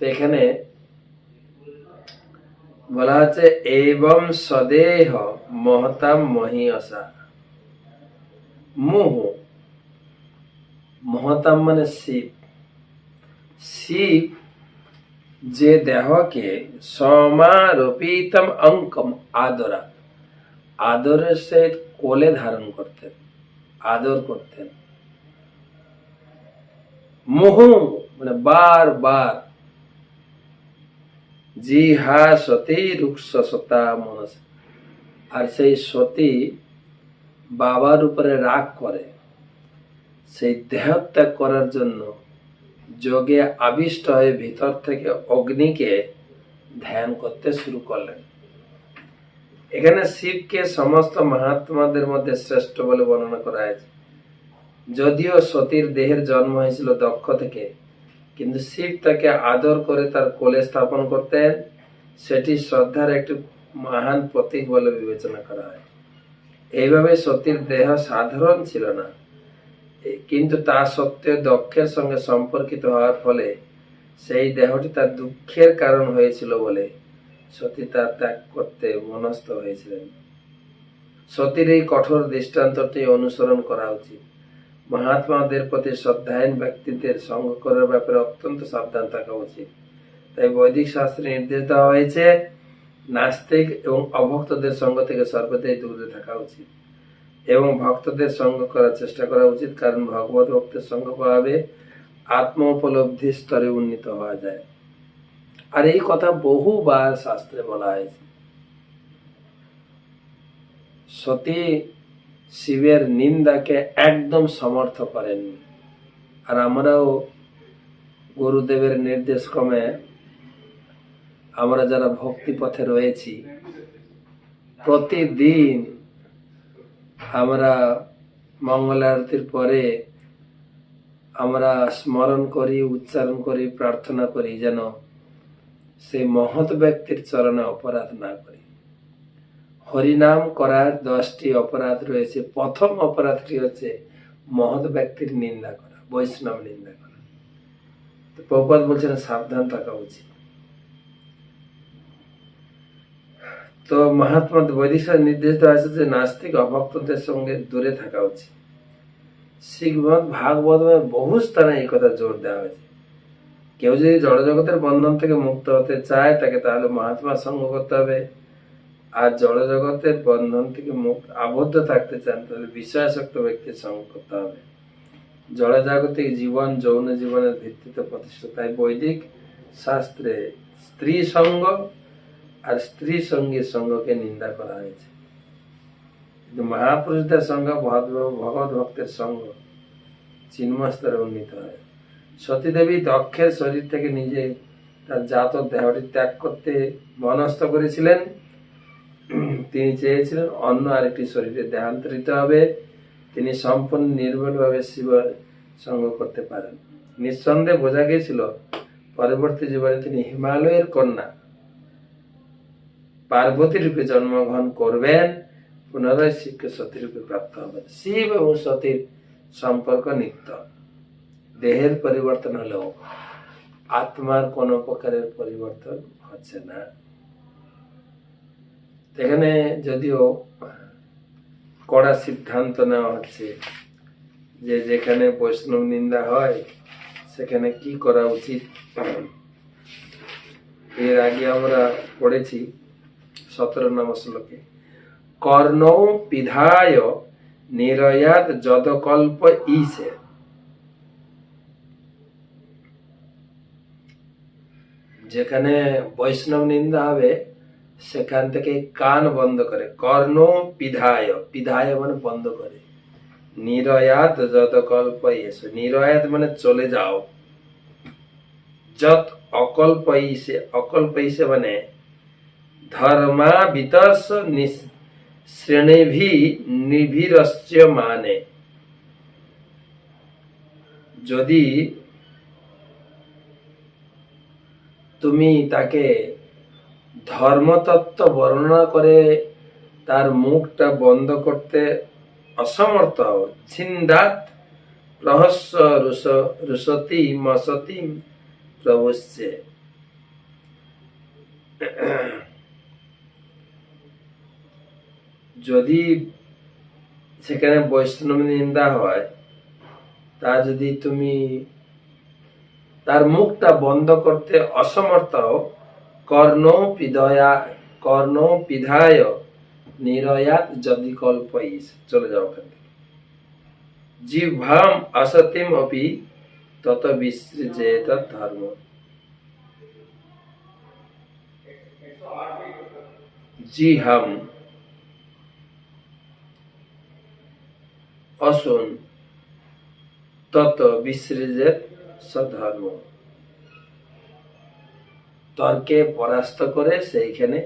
এখানে বলা হচ্ছে, এবং সদেহ মহতাম মহিয়সা মুহ, মহতাম মানে শিব। শিব যে দেহকে সমারোপিতম অঙ্কম আদরা, আদরের সহিত কোলে ধারণ করতেন, আদর করতেন। মোহ মানে বার বার জি হা সতী রুক্ষ সতা মনস। আর সেই সতী বাবার উপরে রাগ করে। সেই দেহত্যাগ করার জন্য যোগে আবিষ্ট হয়ে ভিতর থেকে অগ্নিকে ধ্যান করতে শুরু করলেন। এখানে শিবকে সমস্ত মহাত্মাদের মধ্যে শ্রেষ্ঠ বলে বর্ণনা করা হয়েছে। যদিও সতীর দেহের জন্ম হয়েছিল দক্ষ থেকে কিন্তু শিব তাকে আদর করে তার কোলে স্থাপন করতেন, সেটি শ্রদ্ধার একটি মহান প্রতীক বলে বিবেচনা করা হয়। এইভাবে সতীর দেহ সাধারণ ছিল না। কিন্তু তা সত্ত্বেও দক্ষের সঙ্গে সম্পর্কিত হওয়ার ফলে সেই দেহটি তার দুঃখের কারণ হয়েছিল বলে সতী তা ত্যাগ করতে মনস্থ হয়েছিলেন। সতীর এই কঠোর দৃষ্টান্তটি অনুসরণ করা উচিত। মহাত্মাদের প্রতি শ্রদ্ধাহীন ব্যক্তিদের সঙ্গ করার ব্যাপারে অত্যন্ত সাবধান থাকা উচিত। তাই বৈদিক শাস্ত্রে নির্দেশ দেওয়া হয়েছে, নাস্তিক এবং অভক্তদের সঙ্গ থেকে সর্বদাই দূরে থাকা উচিত এবং ভক্তদের সঙ্গ করার চেষ্টা করা উচিত, কারণ ভগবত ভক্তের সঙ্গ পাবে আত্ম উপলব্ধি স্তরে উন্নীত হওয়া যায়। আর এই কথা বহুবার শাস্ত্রে বলা হয়েছে। সতী শিবের নিন্দাকে একদম সমর্থ করেননি আর আমরাও গুরুদেবের নির্দেশ ক্রমে আমরা যারা ভক্তি পথে রয়েছি, প্রতিদিন আমরা মঙ্গল আরতির পরে আমরা স্মরণ করি, উচ্চারণ করি, প্রার্থনা করি যেন সেই মহৎ ব্যক্তির চরণে অপরাধ না করি। হরিনাম করার দশটি অপরাধ রয়েছে। প্রথম অপরাধটি হচ্ছে মহৎ ব্যক্তির নিন্দা করা, বৈষ্ণব নিন্দা করা। তো প্রপাত বলছেন, সাবধান থাকা উচিত। তো মহাত্মা শাস্ত্রে নির্দেশ দেওয়া আছে যে নাস্তিক অভক্তদের সঙ্গে দূরে থাকা উচিত। শিখমত ভাগবত বহু স্থানে এই কথা জোর দেওয়া হয়েছে। কেউ যদি জড়জগতের বন্ধন থেকে মুক্ত হতে চায়, তাকে তাহলে মহাত্মার সঙ্গ করতে হবে। আর জড়জগতের বন্ধন থেকে মুক্ত, আবদ্ধ থাকতে চান, তাহলে বিষয়াসক্ত ব্যক্তির সঙ্গ করতে হবে। জড়জাগতিক জীবন, যৌন জীবনের ভিত্তিতে প্রতিষ্ঠিত। তাই বৈদিক শাস্ত্রে স্ত্রী সঙ্গ আর স্ত্রী সঙ্গীর সঙ্গকে নিন্দা করা হয়েছে। কিন্তু মহাপুরুষদের সঙ্গ ভগবত ভক্তের সঙ্গ চিন্ময় স্তরে উন্নীত হয়। সতীদেবী দক্ষের শরীর থেকে নিজে তার জাত দেহটি ত্যাগ করতে মনস্থ করেছিলেন। তিনি চেয়েছিলেন অন্য আরেকটি শরীরে দেহান্তরিত হবে। তিনি সম্পূর্ণ নির্ভুলভাবে শিব সঙ্গ করতে পারেন। নিঃসন্দেহে বোঝা গিয়েছিল, পরবর্তী জীবনে তিনি হিমালয়ের কন্যা। পার্বতী রূপে জন্মগ্রহণ করবেন, পুনরায় শিবকে সতী রূপে প্রাপ্ত হবেন। শিব এবং সতীর সম্পর্ক নিত্য। দেহের পরিবর্তন হলেও আত্মার কোনো প্রকারের পরিবর্তন হচ্ছে না। এখানে যদিও কড়া সিদ্ধান্ত নেওয়া হচ্ছে যে যেখানে বৈষ্ণব নিন্দা হয়, সেখানে কি করা উচিত? এর আগে আমরা পড়েছি সতেরো নম্বর শ্লোকে, কর্ণ পিধায় নিরয়াত যদকল্প ইসে যেখানে বৈষ্ণব নিন্দা হবে সেখান থেকে কান বন্ধ করে, কর্ণ পিধায় পিধায় মানে বন্ধ করে। নিরয়াত যতকল্প এসো, নিরয়াত মানে চলে যাও। যত অকল্প ইসে অকল্প ইসে মানে ধর্মা বিতর্স শ্রেণীভি নিভিরস্য মানে। যদি তুমি তাকে ধর্মতত্ত্ব বর্ণনা করে তার মুখটা বন্ধ করতে অসমর্থ ছিন্দাত রহস্য রুস রুসতি মসতি প্রবশ্যে যদি সেখানে বৈষ্ণব নিন্দা হয় তা যদি তুমি তার মুখটা বন্ধ করতে অসমর্থ হও, কর্ণ পিদয়া, কর্ণ পিধায় নিরয়াত যদি কল্পইস চলে যাও ওখান জিহ্বাম অসতিম অপি তত বিসৃজেত ধর্ম। জিহম অসুন তত বিসৃজেত সধর্ম তর্কে পরাস্ত করে সেইখানে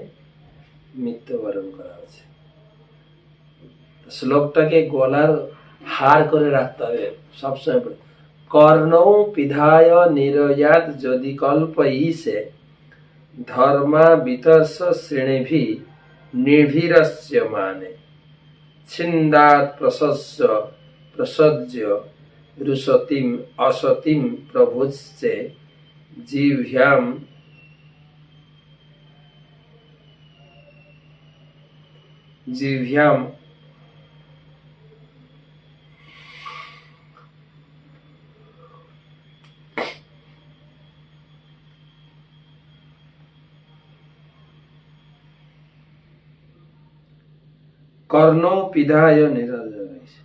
মৃত্যুবরণ করা হয়েছে শ্লোকটাকে গলার হার করে রাখতে হবে সবসময়। কর্ণৌ পিধায় নিরয়াত যদি কল্প ইসে, ধর্মা বিতর্ষ শ্রেণীভি নির্ভীরস্য মানে ছিন্দাত প্রশস্য প্রসজ্য রুসতিম অসতিম প্রভুশ্চে জিভ্যাম জিভ্যাম কর্ণ পিধায় নিরঞ্জন হয়েছে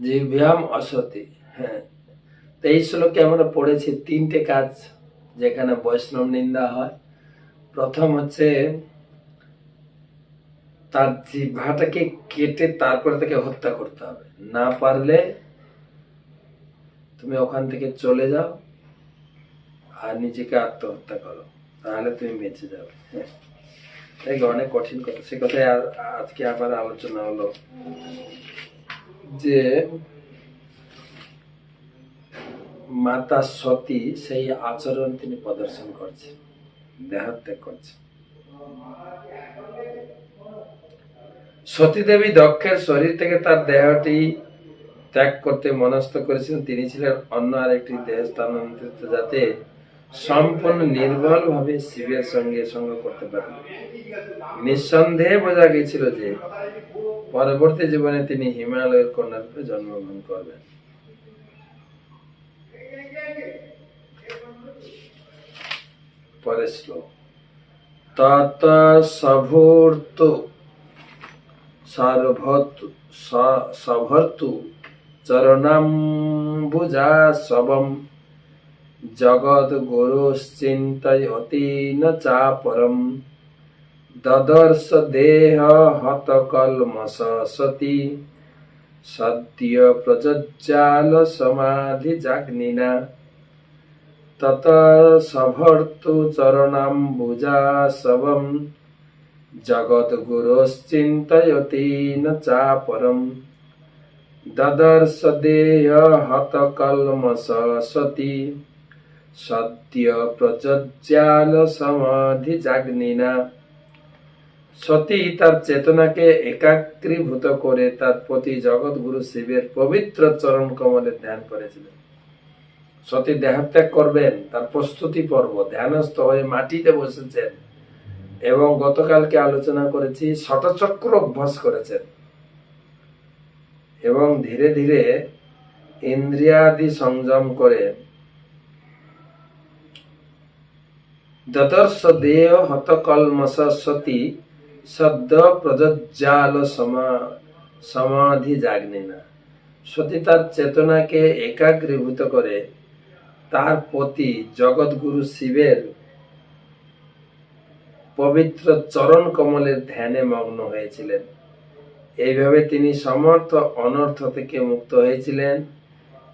জিভ্যাম অসতি হ্যাঁ। এই শ্লোকে আমরা পড়েছি তিনটে কাজ যেখানে বৈষ্ণব নিন্দা হয়। প্রথম হচ্ছে তার জিহ্বাটাকে কেটে তারপরে তাকে হত্যা করতে হবে। না পারলে তুমি ওখান থেকে চলে যাও আর নিজেকে আত্মহত্যা করো, তাহলে তুমি বেঁচে যাবে। হ্যাঁ। অনেক কঠিন কথা। সে কথাই আজকে আবার আলোচনা হলো। যে মাতা সতী সেই আচরণ তিনি প্রদর্শন করছেন দেহত্যাগ করছেন সতী দেবী দক্ষের শরীর থেকে তার দেহটি ত্যাগ করতে মনস্থ করেছিলেন। তিনি ছিলেন অন্য আরেকটি দেহ স্থানান্তরিত যাতে সম্পূর্ণ নির্বল ভাবে শিবের সঙ্গে সঙ্গ করতে পারেন। নিঃসন্দেহে বোঝা গেছিল যে পরবর্তী জীবনে তিনি হিমালয়ের কন্যারূপে জন্মগ্রহণ করবেন। পরের শ্লোক। তত সভূর্তু সর্ভতু সভর্তু চরণাম্বুজা জগৎ চাপরম ददर्श देह हतकल्मस सती सत्य प्रज्जाल समाधि जाग्निना। तत सभर्तु चरणाम्बुजा शवं जगद्गुरोश्चिन्तयति न चापरं ददर्श देह हतकल्मस सती सत्य प्रज्जाल समाधि जाग्निना। সতী তার চেতনাকে একাগ্রীভূত করে তার প্রতি জগৎগুরু শিবের পবিত্র চরণ কমলে ধ্যান করেছিলেন। সতী দেহত্যাগ করবেন, তার প্রস্তুতি পর্ব, ধ্যানস্থ হয়ে মাটিতে বসেছেন এবং গতকালকে আলোচনা করেছি, শতচক্র অভ্যাস করেছেন। এবং ধীরে ধীরে ইন্দ্রিয়াদি সংযম করে দদর্শ দেহ হত কলমস সতী সদ্য প্রজ্জাল সমা- সমাধি জাগনে না সতী তার চেতনাকে একাগ্রীভূত করে, তার প্রতি জগৎগুরু শিবের পবিত্র চরণ কমলের ধ্যানে মগ্ন হয়েছিলেন। এইভাবে তিনি সমর্থ অনর্থ থেকে মুক্ত হয়েছিলেন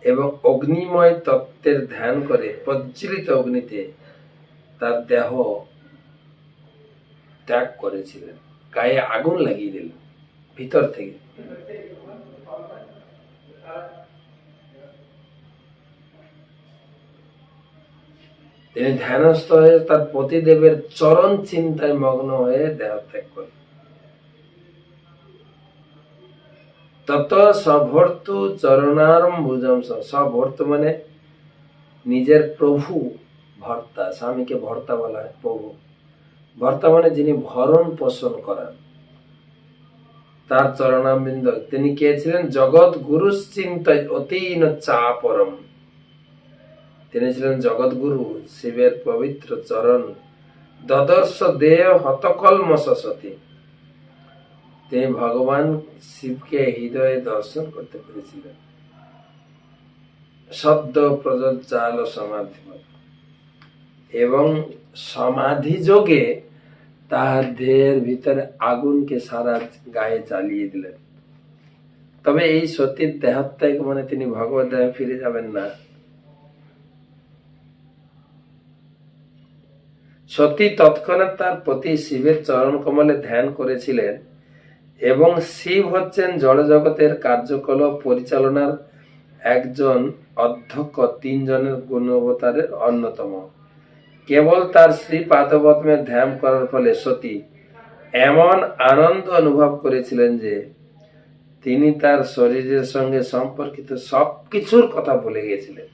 এবং অগ্নিময় তত্ত্বের ধ্যান করে প্রজ্বলিত অগ্নিতে তার দেহ ত্যাগ করেছিলেন। গায়ে আগুন লাগিয়ে দিল, ভিতর থেকে। তিনি ধ্যানস্থ হয়ে তার পতিদেবের চরণ চিন্তায় মগ্ন হয়ে দেহত্যাগ করেন। তত সভর্তু চরণারম্ভুজম সভর্তু মানে নিজের প্রভু, ভর্তা, স্বামীকে ভর্তা বলা হয়, প্রভু। ভর্তা মানে যিনি ভরণ পোষণ করেন, তার চরণামৃন্দ তিনি কে ছিলেন? জগৎ গুরু চিন্তায় অতীন চাপরম। তিনি ছিলেন জগৎগুরু শিবের পবিত্র চরণ দদর্শ দেহ হতকলমস সতী তিনি ভগবান শিবকে হৃদয়ে দর্শন করতে পেরেছিলেন। সদ্য প্রজ্জাল সমাধি এবং সমাধি যোগে তাহার দেহের ভিতরে আগুনকে সারা গায়ে জ্বালিয়ে দিলেন। তবে এই সতীর দেহাত্যাগ মানে তিনি ভগবত দেহে ফিরে যাবেন না। সতী তৎক্ষণাৎ তার প্রতি শিবের চরণ কমলে ধ্যান করেছিলেন এবং শিব হচ্ছেন জড়জগতের কার্যকলাপ পরিচালনার একজন অধ্যক্ষ, তিনজনের গুণবতারের অন্যতম। কেবল তার শ্রী পাদপদ্মে ধ্যান করার ফলে সতী এমন আনন্দ অনুভব করেছিলেন যে তিনি তার শরীরের সঙ্গে সম্পর্কিত সবকিছুর কথা ভুলে গিয়েছিলেন।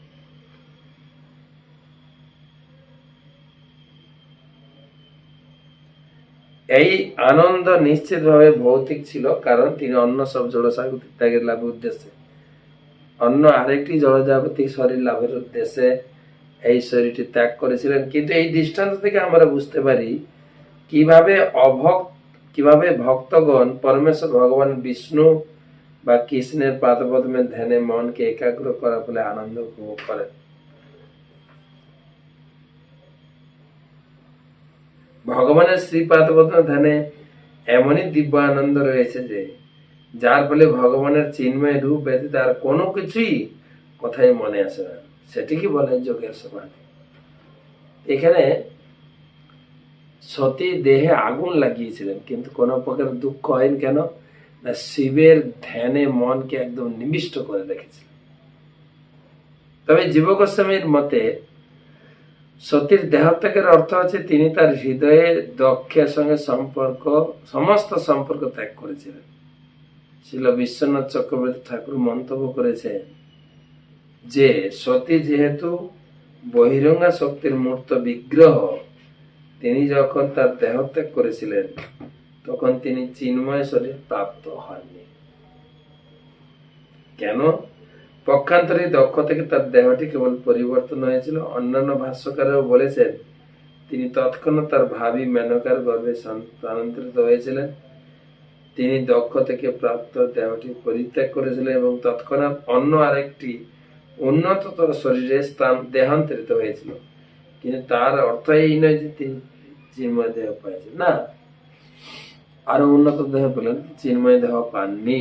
এই আনন্দ নিশ্চিতভাবে ভৌতিক ছিল, কারণ তিনি অন্য সব জড়সাগতিক ত্যাগের লাভের উদ্দেশ্যে, অন্য আরেকটি জড়জাগতিক শরীর লাভের উদ্দেশ্যে এই শরীরটি ত্যাগ করেছিলেন। কিন্তু এই দৃষ্টান্ত থেকে আমরা বুঝতে পারি কীভাবে অভক্ত, কীভাবে ভক্তগণ, পরমেশ্বর ভগবান বিষ্ণু বা কৃষ্ণের পাদপদ্মের ধ্যানে মনকে একাগ্র করা ফলে আনন্দ উপভোগ করেন। ভগবানের শ্রীপাদপদ্ম ধ্যানে এমনই দিব্য আনন্দ রয়েছে যে, যার ফলে ভগবানের চিন্ময় রূপ ব্যতীত আর কোনো কিছুই কথাই মনে আসে না। সেটিকে বলে যোগের সমাধি এখানে সতী দেহে আগুন লাগিয়েছিলেন, কিন্তু কোনো প্রকার দুঃখ হয়নি কেন? না, শিবের ধ্যানে মনকে একদম নিবিষ্ট করে রেখেছিলেন। তবে জীব গোস্বামীর মতে, সতীর দেহত্যাগের অর্থ হচ্ছে তিনি তার হৃদয়ে দক্ষের সঙ্গে সম্পর্ক, সমস্ত সম্পর্ক ত্যাগ করেছিলেন। ছিল বিশ্বনাথ চক্রবর্তী ঠাকুর মন্তব্য করেছে যে সতী যেহেতু বহিরঙ্গা শক্তির মূর্ত বিগ্রহ, তিনি যখন তার দেহত্যাগ করেছিলেন, তখন তিনি চিন্ময় শরীর প্রাপ্ত হননি। কেন? পক্ষান্তরে দক্ষ থেকে তার দেহটি কেবল পরিবর্তন হয়েছিল। অন্যান্য ভাষ্যকারেও বলেছেন, তিনি তৎক্ষণাৎ তার ভাবি মেনকার গর্ভে স্থানান্তরিত হয়েছিলেন। তিনি দক্ষ থেকে প্রাপ্ত দেহটি পরিত্যাগ করেছিলেন এবং তৎক্ষণাৎ অন্য আরেকটি উন্নততর শরীরে স্থান দেহান্তরিত হয়েছিল। কিন্তু তার অর্থ এই নয় যে তিনি চিন্ময় দেহ পাইছেন। না। আরও উন্নত দেহ পেলেন, চিন্ময় দেহ পাননি।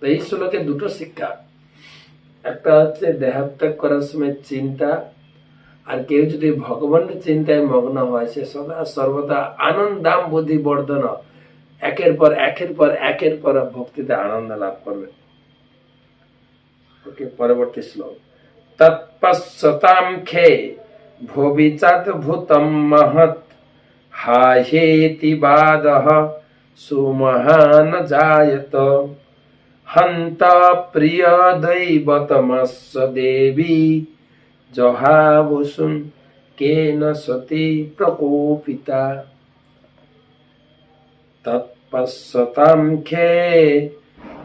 তো এই শ্লোকে দুটো শিক্ষা। একটা হচ্ছে দেহাত্যাগ করার সময় চিন্তা, আর কেউ যদি ভগবানের চিন্তায় মগ্ন হয়, সে সদা সর্বদা আনন্দাম বুদ্ধি বর্ধন একের পর একের পর একের পর ভক্তিতে আনন্দ লাভ করবে। ওকে পরবর্তী শ্লোক তৎপশ্বতাম খে ভবিচাত ভূতম মহৎ হাহেতি বাদহ সুমহান জায়ত হন্ত প্রিয় দৈবতমস্য দেবী জহাবসুন কেন সতী প্রকোপিতা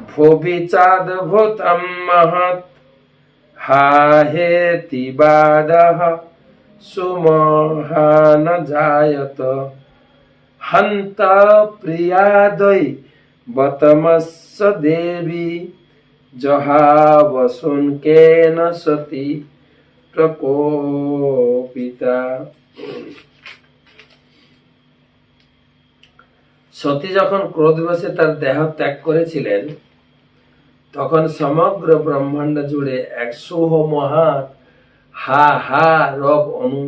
ভুবিচাদ্ভুতম মহৎ। হাহেতি বাদহ সুমহান জায়ত। হন্ত প্রিয়াদৈ বতমস্য দেবী। জহাবসুন কেন সতী প্রকোপিতা। সতী যখন ক্রোধবশে তার দেহ ত্যাগ করেছিলেন তখন সমগ্র ব্রহ্মাণ্ড জুড়ে এক সুহ মহা হা হা রব অনু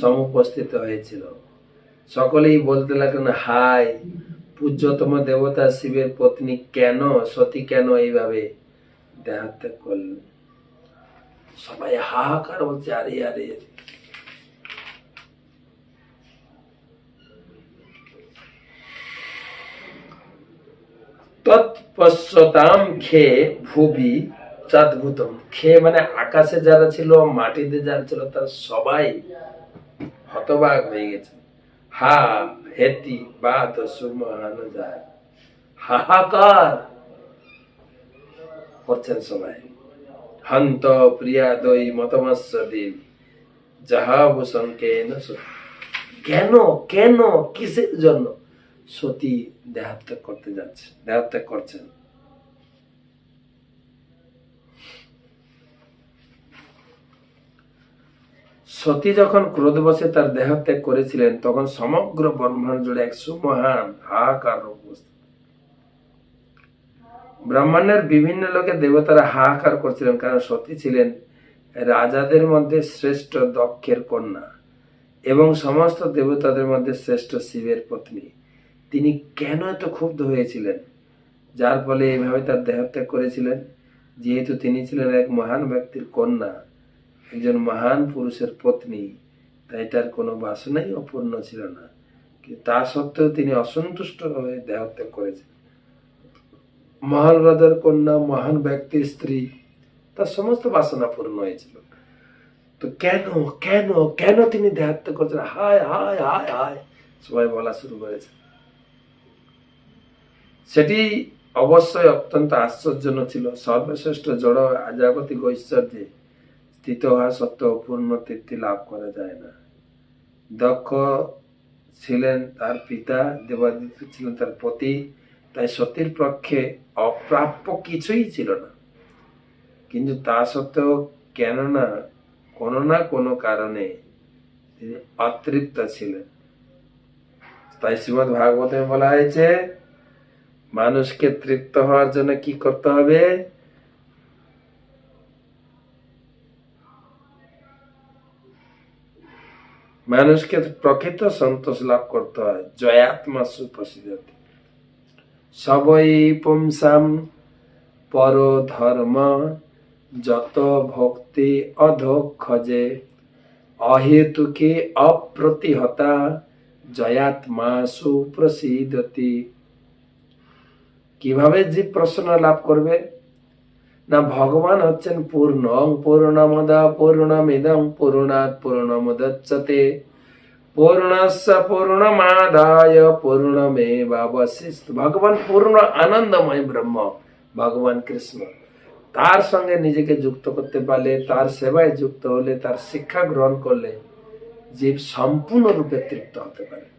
সমুপস্থিত হয়েছিল। সকলেই বলতে লাগলেন হাই পূজ্যতম দেবতা শিবের পত্নী কেন, সতী কেন এইভাবে দেহাত্যাগ করলেন? সবাই হাহাকার বলছে আরে আরে। তৎপশ্যতাম খেয়ে ভুবি চাঁদভূতম। খেয়ে মানে আকাশে যারা ছিল, মাটিতে যারা ছিল, তারা সবাই হতবাক হয়ে গেছে। হা হেতি বাদ সুমহান যায়। হাহাকার করছেন সবাই। হন্ত প্রিয়া দই মতমস্য দেবী। যাহা ভূষণকেন কেন কেন, কিসের জন্য? সতী দেহাত্যাগ করতে যাচ্ছে, দেহাত্যাগ করছেন। সতী যখন ক্রোধবশে তার দেহত্যাগ করেছিলেন, তখন সমগ্র ব্রহ্মাণ্ড জুড়ে এক সুমহান হাহাকার উপস্থিত। ব্রহ্মাণ্ডের বিভিন্ন লোকে দেবতারা হাহাকার করছিলেন, কারণ সতী ছিলেন রাজাদের মধ্যে শ্রেষ্ঠ দক্ষের কন্যা এবং সমস্ত দেবতাদের মধ্যে শ্রেষ্ঠ শিবের পত্নী। তিনি কেন এত ক্ষুব্ধ হয়েছিলেন? যার ফলে এইভাবে তার দেহত্যাগ করেছিলেন। যেহেতু তিনি ছিলেন এক মহান ব্যক্তির কন্যা, একজন মহান পুরুষের পত্নী, তাই তার কোনো বাসনাই অপূর্ণ ছিল না। তা সত্ত্বেও তিনি অসন্তুষ্ট হয়ে দেহত্যাগ করেছেন। মহান রাজার কন্যা, মহান ব্যক্তির স্ত্রী, তার সমস্ত বাসনা পূর্ণ হয়েছিল। তো কেন কেন কেন তিনি দেহাত্যাগ করছেন? হায় হায় হায় হায়, সবাই বলা শুরু করেছে। সেটি অবশ্যই অত্যন্ত আশ্চর্যজনক ছিল। সর্বশ্রেষ্ঠ জড় আজাগতিক ঐশ্বর্যে স্থিত হওয়া সত্ত্বেও পূর্ণ তৃপ্তি লাভ করা যায় না। দক্ষ ছিলেন তার পিতা, দেবাদিত্য ছিলেন তার পতি, তাই সতীর পক্ষে অপ্রাপ্য কিছুই ছিল না। কিন্তু তা সত্ত্বেও কেননা কোনো না কোনো কারণে তিনি অতৃপ্ত ছিলেন। তাই শ্রীমদ ভাগবতে বলা হয়েছে মানুষকে তৃপ্ত হওয়ার জন্য কি করতে হবে? মানুষকে প্রকৃত সন্তোষ লাভ করতে হয় জয়াত্মা সুপ্রসিদ্ধ সবই পুংসাম পর ধর্ম, যত ভক্তি অধক্ষজে অহেতুকে অপ্রতিহতা, জয়াত্মা সুপ্রসিদ্ধতি কীভাবে জীব প্রসন্ন লাভ করবে? না, ভগবান হচ্ছেন পূর্ণ পূর্ণমদ পূর্ণমিদম পূর্ণাৎ পূর্ণমুদচ্যতে পূর্ণস্য পূর্ণমাদায় পূর্ণমেবাবশিষ্ট। ভগবান পূর্ণ আনন্দময় ব্রহ্ম, ভগবান কৃষ্ণ। তার সঙ্গে নিজেকে যুক্ত করতে পারলে, তার সেবায় যুক্ত হলে, তার শিক্ষা গ্রহণ করলে জীব সম্পূর্ণরূপে তৃপ্ত হতে পারে।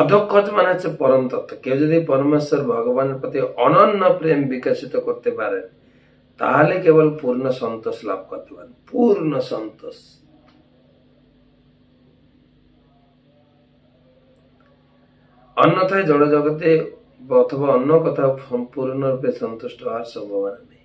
অধক্ষজ মানে হচ্ছে পরম তত্ত্ব। কেউ যদি পরমেশ্বর, ভগবানের প্রতি অনন্য প্রেম বিকশিত করতে পারেন তাহলে কেবল পূর্ণ সন্তোষ লাভ করতে পারেন পূর্ণ সন্তোষ। অন্যথায় জড় জগতে অথবা অন্য কোথাও সম্পূর্ণরূপে সন্তুষ্ট হওয়ার সম্ভাবনা নেই।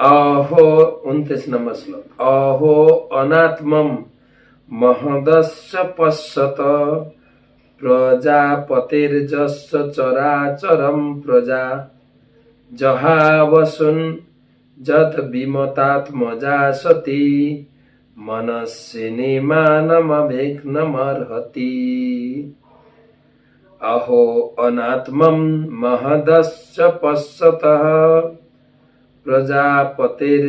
अहो उन्तीस नंबर श्लोक अहो अनात्मम महदस्य पश्यत प्रजापतिर्जस्य चराचरं प्रजा। जहावसुन् जत विमतात्मजा सती मनस्विनी मानमभिघ्नमर्हति अहो अनात्मं महदस्य पश्यतः প্রজাপতির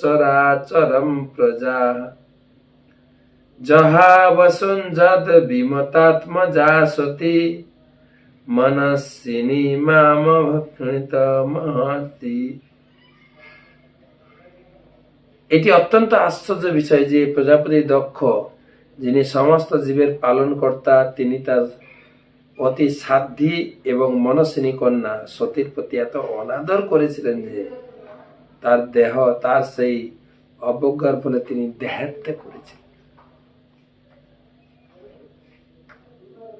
চরাচরম প্রজা। যহা বসুঞ্জদ বিমতাত্মজা সতী মনস্বিনী মামভৃত মহতি। এটি অত্যন্ত আশ্চর্য বিষয় যে প্রজাপতি দক্ষ, যিনি সমস্ত জীবের পালনকর্তা, তিনি তার অতি সাধ্যি এবং মনস্বিনী কন্যা সতীর প্রতি এত অনাদর করেছিলেন যে তার দেহ, তার সেই অবজ্ঞার ফলে তিনি দেহাত্মে করেছেন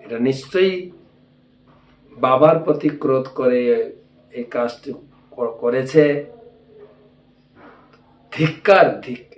এটা নিশ্চয়ই বাবার প্রতি ক্রোধ করে এই কাজটি করেছে। ধিক্কার, ধিক